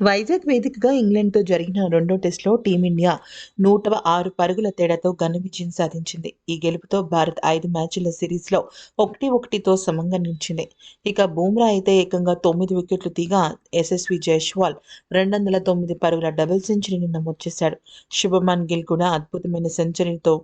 వైజాగ్ వేదికగా ఇంగ్లాండ్తో జరిగిన రెండో టెస్టులో టీమిండియా నూట ఆరు పరుగుల తేడాతో ఘన విజయం సాధించింది. ఈ గెలుపుతో భారత్ ఐదు మ్యాచ్ల సిరీస్లో ఒకటి ఒకటితో సమంగా నిలిచింది. ఇక బూమ్రా అయితే ఏకంగా తొమ్మిది వికెట్లు తీగా యశస్వి జైస్వాల్ రెండు వందల తొమ్మిది పరుగుల డబుల్ సెంచరీని నమోదు చేశాడు. శుభమన్ గిల్ కూడా అద్భుతమైన సెంచరీతో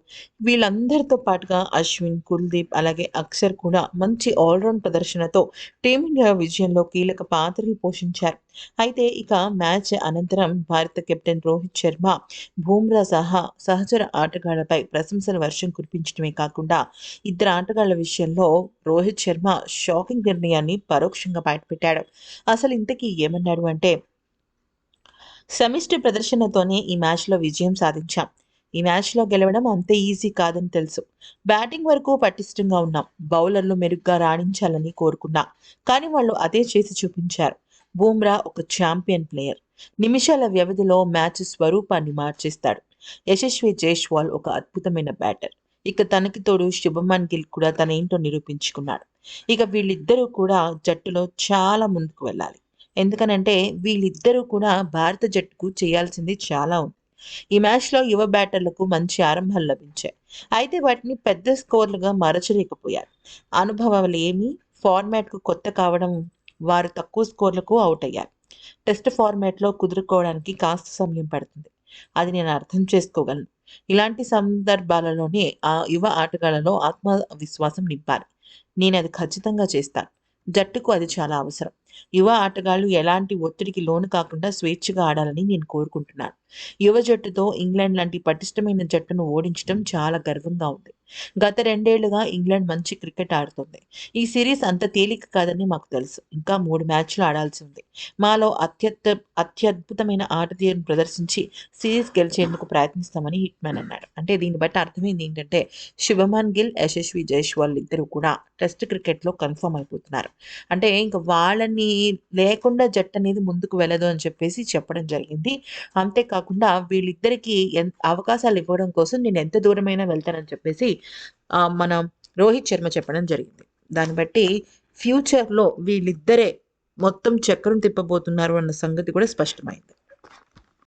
వీళ్ళందరితో పాటుగా అశ్విన్ కుల్దీప్ అలాగే అక్షర్ కూడా మంచి ఆల్రౌండ్ ప్రదర్శనతో టీమిండియా విజయంలో కీలక పాత్రలు పోషించారు. అయితే ఇక మ్యాచ్ అనంతరం భారత కెప్టెన్ రోహిత్ శర్మ బూమ్రా సహా సహచర ఆటగాళ్ళపై ప్రశంసల వర్షం కురిపించడమే కాకుండా ఇద్దరు ఆటగాళ్ళ విషయంలో రోహిత్ శర్మ షాకింగ్ నిర్ణయాన్ని పరోక్షంగా బయటపెట్టాడు. అసలు ఇంతకీ ఏమన్నాడు అంటే సమిష్టి ప్రదర్శనతోనే ఈ మ్యాచ్లో విజయం సాధించాం. ఈ మ్యాచ్లో గెలవడం అంత ఈజీ కాదని తెలుసు. బ్యాటింగ్ వరకు పటిష్టంగా ఉన్నాం. బౌలర్లు మెరుగ్గా రాణించాలని కోరుకున్నా. కానీ వాళ్ళు అదే చేసి చూపించారు. బూమ్రా ఒక ఛాంపియన్ ప్లేయర్. నిమిషాల వ్యవధిలో మ్యాచ్ స్వరూపాన్ని మార్చేస్తాడు. యశస్వి జైష్వాల్ ఒక అద్భుతమైన బ్యాటర్. ఇక తనకి తోడు శుభమన్ గిల్ కూడా తన ఏంటో నిరూపించుకున్నాడు. ఇక వీళ్ళిద్దరూ కూడా జట్టులో చాలా ముందుకు వెళ్ళాలి. ఎందుకనంటే వీళ్ళిద్దరూ కూడా భారత జట్టుకు చేయాల్సింది చాలా ఉంది. ఈ మ్యాచ్లో యువ బ్యాటర్లకు మంచి ఆరంభాలు లభించాయి. అయితే వాటిని పెద్ద స్కోర్లుగా మరచలేకపోయారు. అనుభవాలు ఏమి ఫార్మాట్కు కొత్త కావడం వారు తక్కువ స్కోర్లకు అవుట్ అయ్యారు. టెస్ట్ ఫార్మాట్లో కుదురుకోవడానికి కాస్త సమయం పడుతుంది. అది నేను అర్థం చేసుకోగలను. ఇలాంటి సందర్భాలలోనే ఆ యువ ఆటగాళ్ళలో ఆత్మవిశ్వాసం నింపాలి. నేను అది ఖచ్చితంగా చేస్తాను. జట్టుకు అది చాలా అవసరం. యువ ఆటగాళ్ళు ఎలాంటి ఒత్తిడికి లోను కాకుండా స్వేచ్ఛగా ఆడాలని నేను కోరుకుంటున్నాను. యువ జట్టుతో ఇంగ్లాండ్ లాంటి పటిష్టమైన జట్టును ఓడించడం చాలా గర్వంగా ఉంది. గత రెండేళ్ళుగా ఇంగ్లాండ్ మంచి క్రికెట్ ఆడుతుంది. ఈ సిరీస్ అంత తేలిక కాదని మాకు తెలుసు. ఇంకా మూడు మ్యాచ్లు ఆడాల్సి ఉంది. మాలో అత్యత్త అత్యద్భుతమైన ఆట తీరును ప్రదర్శించి సిరీస్ గెలిచేందుకు ప్రయత్నిస్తామని హిట్ మ్యాన్ అన్నాడు. అంటే దీన్ని బట్టి అర్థమైంది ఏంటంటే శుభమాన్ గిల్ యశస్వి జైష్వాల్ ఇద్దరు కూడా టెస్ట్ క్రికెట్లో కన్ఫర్మ్ అయిపోతున్నారు. అంటే ఇంకా వాళ్ళని లేకుండా జట్టు అనేది ముందుకు వెళ్ళదు అని చెప్పేసి చెప్పడం జరిగింది. అంతేకాకుండా వీళ్ళిద్దరికీ అవకాశాలు ఇవ్వడం కోసం నేను ఎంత దూరమైనా వెళ్తానని చెప్పేసి మన రోహిత్ శర్మ చెప్పడం జరిగింది. దాన్ని బట్టి ఫ్యూచర్లో వీళ్ళిద్దరే మొత్తం చక్రం తిప్పబోతున్నారు అన్న సంగతి కూడా స్పష్టమైంది.